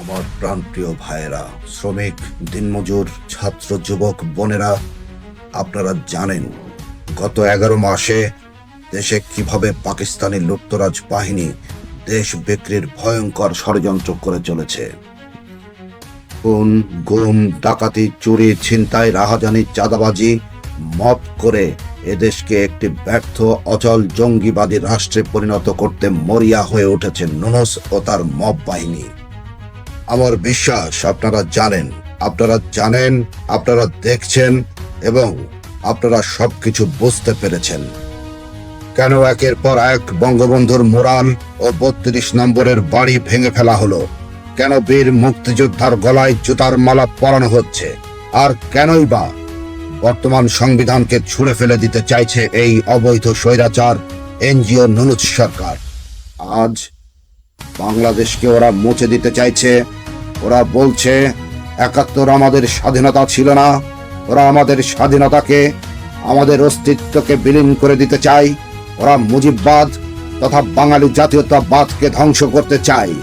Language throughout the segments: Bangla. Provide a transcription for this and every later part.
আমার প্রাণপ্রিয় ভাইয়েরা, শ্রমিক, দিনমজুর, ছাত্র, যুবক, বোনেরা, আপনারা জানেন, গত এগারো মাসে দেশে কীভাবে পাকিস্তানি লুপ্তরাজ বাহিনী দেশ বিক্রির ভয়ঙ্কর ষড়যন্ত্র করে চলেছে। খুন, গুম, ডাকাতি, চুরি, ছিনতাই, রাহাজানি, চাঁদাবাজি মপ করে এদেশকে একটি ব্যর্থ, অচল, জঙ্গিবাদী রাষ্ট্রে পরিণত করতে মরিয়া হয়ে উঠেছে নুনস ও তার মব বাহিনী। আমার বিশ্বাস আপনারা জানেন আপনারা জানেন, আপনারা দেখছেন এবং আপনারা সবকিছু বুঝতে পেরেছেন। কেন একের পর এক বঙ্গবন্ধুর মোরাল ও বত্রিশ নম্বরের বাড়ি ভেঙে ফেলা হলো? কেন বীর মুক্তিযোদ্ধার গলায় জুতার মালা পরানো হচ্ছে? আর কেনই বা বর্তমান সংবিধানকে ছুঁড়ে ফেলে দিতে চাইছে এই অবৈধ স্বৈরাচার এনজিও নুনুজ সরকার? আজ বাংলাদেশকে ওরা মুছে দিতে চাইছে ওরা বলছে, একাত্তর আমাদের স্বাধীনতা ছিল না। ওরা আমাদের স্বাধীনতাকে, আমাদের অস্তিত্বকে বিলীন করে দিতে চায়। ওরা মুজিববাদ তথা বাঙালি জাতীয়তাবাদকে ধ্বংস করতে চায়।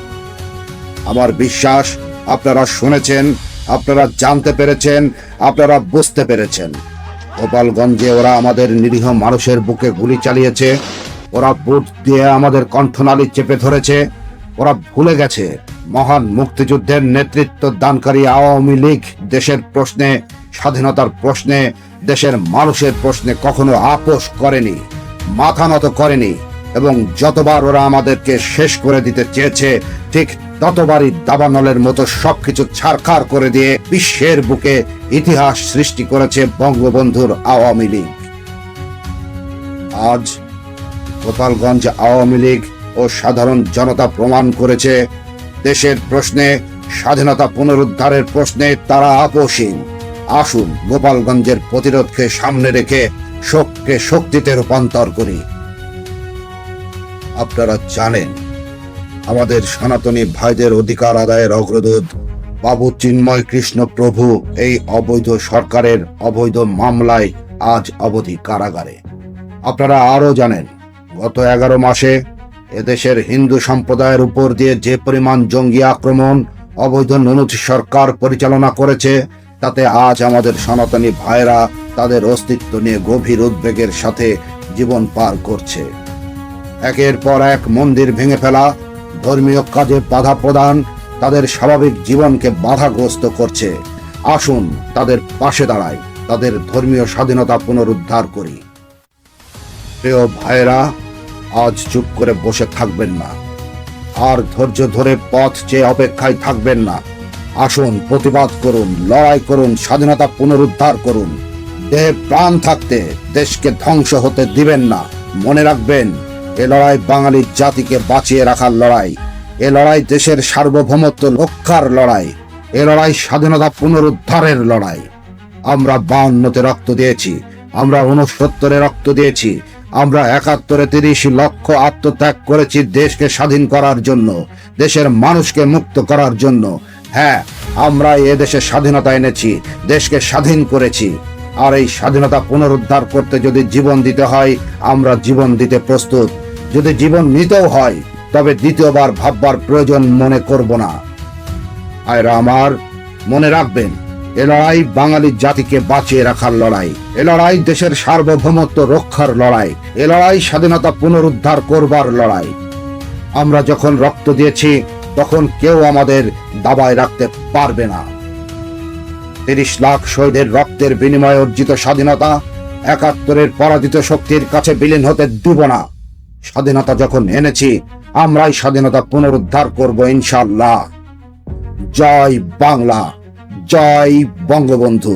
আমার বিশ্বাস, আপনারা শুনেছেন, আপনারা জানতে পেরেছেন, আপনারা বুঝতে পেরেছেন। গোপালগঞ্জে ওরা আমাদের নিরীহ মানুষের বুকে গুলি চালিয়েছে। ওরা বুট দিয়ে আমাদের কণ্ঠনালী চেপে ধরেছে। ওরা ভুলে গেছে। মহান মুক্তিযুদ্ধের নেতৃত্ব দানকারী আওয়ামী লীগ দেশের প্রশ্নে, স্বাধীনতার প্রশ্নে, দেশের মানুষের প্রশ্নে কখনো আপোষ করেনি, মাথা নত করেনি এবং যতবার ওরা আমাদেরকে শেষ করে দিতে চেয়েছে, ঠিক ততবারই দাবানলের মতো সবকিছু ছাড়খাড় করে দিয়ে বিশ্বের বুকে ইতিহাস সৃষ্টি করেছে বঙ্গবন্ধুর আওয়ামী লীগ। আজ গোপালগঞ্জ আওয়ামী লীগ ও সাধারণ জনতা প্রমাণ করেছে দেশের প্রশ্নে, স্বাধীনতা পুনরুদ্ধারের প্রশ্নে তারা আপোষহীন। আসুন গোপালগঞ্জের প্রতিরোধকে সামনে রেখে শোককে শক্তিতে রূপান্তর করি। আপনারা জানেন, আমাদের সনাতনী ভাইদের অধিকার আদায়ের অগ্রদূত বাবু চিন্ময় কৃষ্ণ প্রভু এই অবৈধ সরকারের অবৈধ মামলায় আজ অবধি কারাগারে। আপনারা আরও জানেন, গত এগারো মাসে এদেশের হিন্দু সম্প্রদায়ের উপর দিয়ে যে পরিমাণ জঙ্গি আক্রমণ অবৈধ নুনুচ সরকার পরিচালনা করেছে, তাতে আজ আমাদের সনাতনী ভাইরা তাদের অস্তিত্ব নিয়ে গভীর উদ্বেগের সাথে জীবন পার করছে। একের পর এক মন্দির ভেঙে ফেলা, ধর্মীয় কাজে বাধা প্রদান তাদের স্বাভাবিক জীবনকে বাধাগ্রস্ত করছে। আসুন তাদের পাশে দাঁড়াই, তাদের ধর্মীয় স্বাধীনতা পুনরুদ্ধার করি। প্রিয় ভাইরা আজ চুপ করে বসে থাকবেন না। আর ধৈর্য ধরে পথ চেয়ে অপেক্ষায় থাকবেন না। আসুন, প্রতিবাদ করুন, লড়াই করুন, স্বাধীনতা পুনরুদ্ধার করুন। দেহে প্রাণ থাকতে দেশকে ধ্বংস হতে দিবেন না। মনে রাখবেন, এ লড়াই বাঙালি জাতিকে বাঁচিয়ে রাখার লড়াই। এ লড়াই দেশের সার্বভৌমত্ব রক্ষার লড়াই। এ লড়াই স্বাধীনতা পুনরুদ্ধারের লড়াই। আমরা বাউন্নতে রক্ত দিয়েছি। আমরা উনসত্তরে রক্ত দিয়েছি। আমরা একাত্তরে তিরিশ লক্ষ আত্মত্যাগ করেছি দেশকে স্বাধীন করার জন্য, দেশের মানুষকে মুক্ত করার জন্য। হ্যাঁ আমরা এ দেশে স্বাধীনতা এনেছি, দেশকে স্বাধীন করেছি। আর এই স্বাধীনতা পুনরুদ্ধার করতে যদি জীবন দিতে হয়, আমরা জীবন দিতে প্রস্তুত। যদি জীবন নিতেও হয়, তবে দ্বিতীয়বার ভাববার প্রয়োজন মনে করব না। আয়রা আমার, মনে রাখবেন এ লড়াই বাঙালি জাতিকে বাঁচিয়ে রাখার লড়াই। এ লড়াই দেশের সার্বভৌমত্ব রক্ষার লড়াই। এ লড়াই স্বাধীনতা পুনরুদ্ধার করবার লড়াই। আমরা যখন রক্ত দিয়েছি, তখন কেউ আমাদের দাবায় রাখতে পারবে না। তিরিশ লাখ শহীদের রক্তের বিনিময়ে অর্জিত স্বাধীনতা, একাত্তরের পরাজিত শক্তির কাছে বিলীন হতে দিব না। স্বাধীনতা যখন এনেছি, আমরাই স্বাধীনতা পুনরুদ্ধার করব ইনশাল্লাহ জয় বাংলা। জয় বঙ্গবন্ধু।